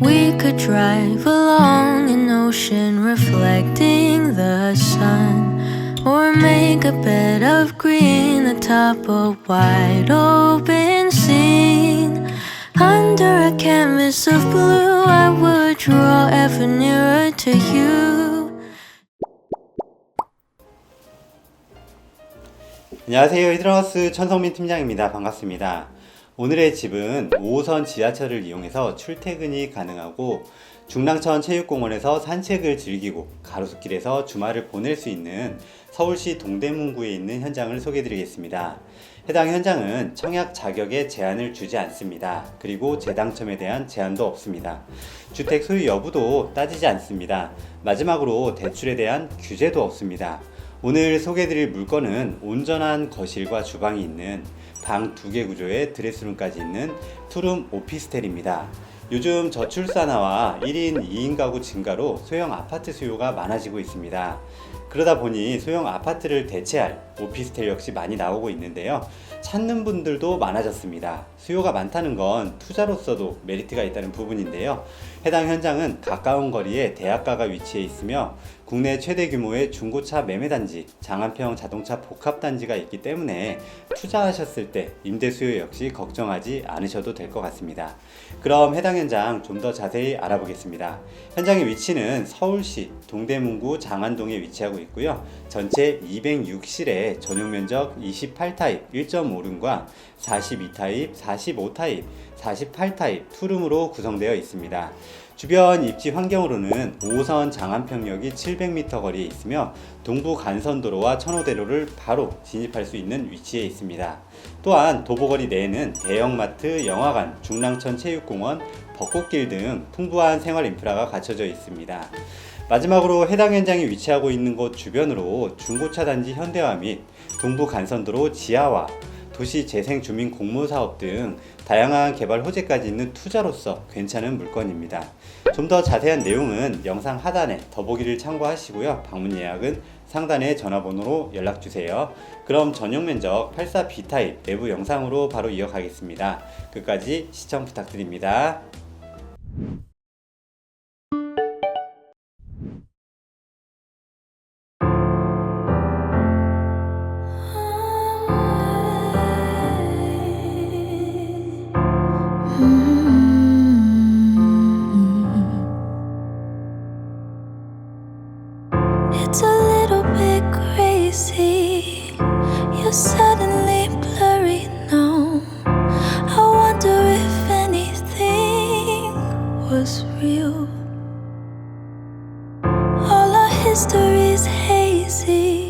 We could drive along an ocean reflecting the sun, or make a bed of green atop a wide open scene. Under a canvas of blue, I would draw ever nearer to you. 안녕하세요. 히드라우스 천성민 팀장입니다. 반갑습니다. 오늘의 집은 5호선 지하철을 이용해서 출퇴근이 가능하고 중랑천 체육공원에서 산책을 즐기고 가로수길에서 주말을 보낼 수 있는 서울시 동대문구에 있는 현장을 소개해 드리겠습니다. 해당 현장은 청약 자격에 제한을 주지 않습니다. 그리고 재당첨에 대한 제한도 없습니다. 주택 소유 여부도 따지지 않습니다. 마지막으로 대출에 대한 규제도 없습니다. 오늘 소개해드릴 물건은 온전한 거실과 주방이 있는 방 두 개 구조의 드레스룸까지 있는 투룸 오피스텔입니다. 요즘 저출산화와 1인 2인 가구 증가로 소형 아파트 수요가 많아지고 있습니다. 그러다 보니 소형 아파트를 대체할 오피스텔 역시 많이 나오고 있는데요. 찾는 분들도 많아졌습니다. 수요가 많다는 건 투자로서도 메리트가 있다는 부분인데요. 해당 현장은 가까운 거리에 대학가가 위치해 있으며 국내 최대 규모의 중고차 매매단지, 장안평 자동차 복합단지가 있기 때문에 투자하셨을 때 임대 수요 역시 걱정하지 않으셔도 될 것 같습니다. 그럼 해당 현장 좀 더 자세히 알아보겠습니다. 현장의 위치는 서울시 동대문구 장안동에 위치하고 있고요. 전체 206실에 전용 면적 28타입 1.5 룸과 42타입, 45타입, 48타입 투룸으로 구성되어 있습니다. 주변 입지 환경으로는 5호선 장안평역이 700m 거리에 있으며 동부 간선도로와 천호대로를 바로 진입할 수 있는 위치에 있습니다. 또한 도보거리 내에는 대형마트, 영화관, 중랑천 체육공원, 벚꽃길 등 풍부한 생활 인프라가 갖춰져 있습니다. 마지막으로 해당 현장이 위치하고 있는 곳 주변으로 중고차 단지 현대화 및 동부 간선도로 지하화, 도시 재생 주민 공모 사업 등 다양한 개발 호재까지 있는 투자로서 괜찮은 물건입니다. 좀 더 자세한 내용은 영상 하단에 더보기를 참고하시고요. 방문 예약은 상단의 전화번호로 연락 주세요. 그럼 전용 면적 84B 타입 내부 영상으로 바로 이어가겠습니다. 끝까지 시청 부탁드립니다. It's a little bit crazy. You're suddenly blurry now. I wonder if anything was real. All our history's hazy,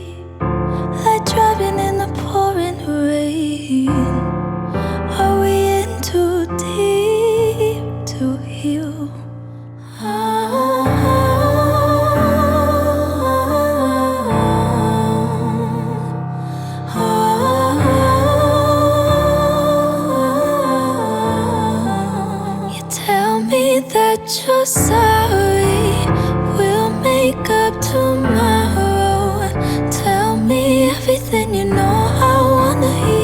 to hear.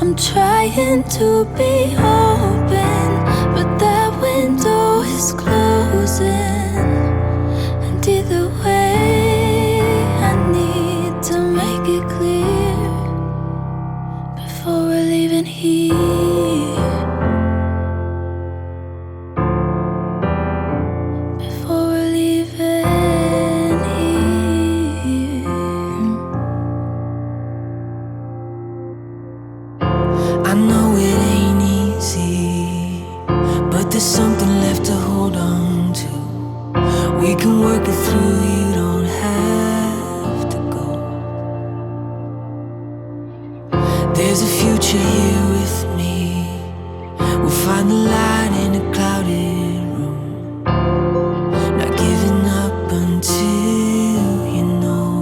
I'm trying to be open, There's a future here with me. We'll find the light in a clouded room. Not giving up until you know.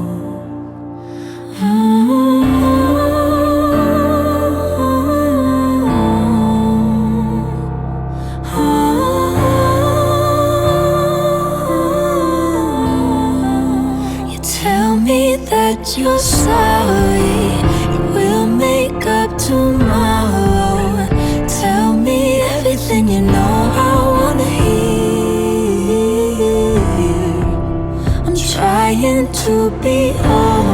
You tell me that You're sorry to be all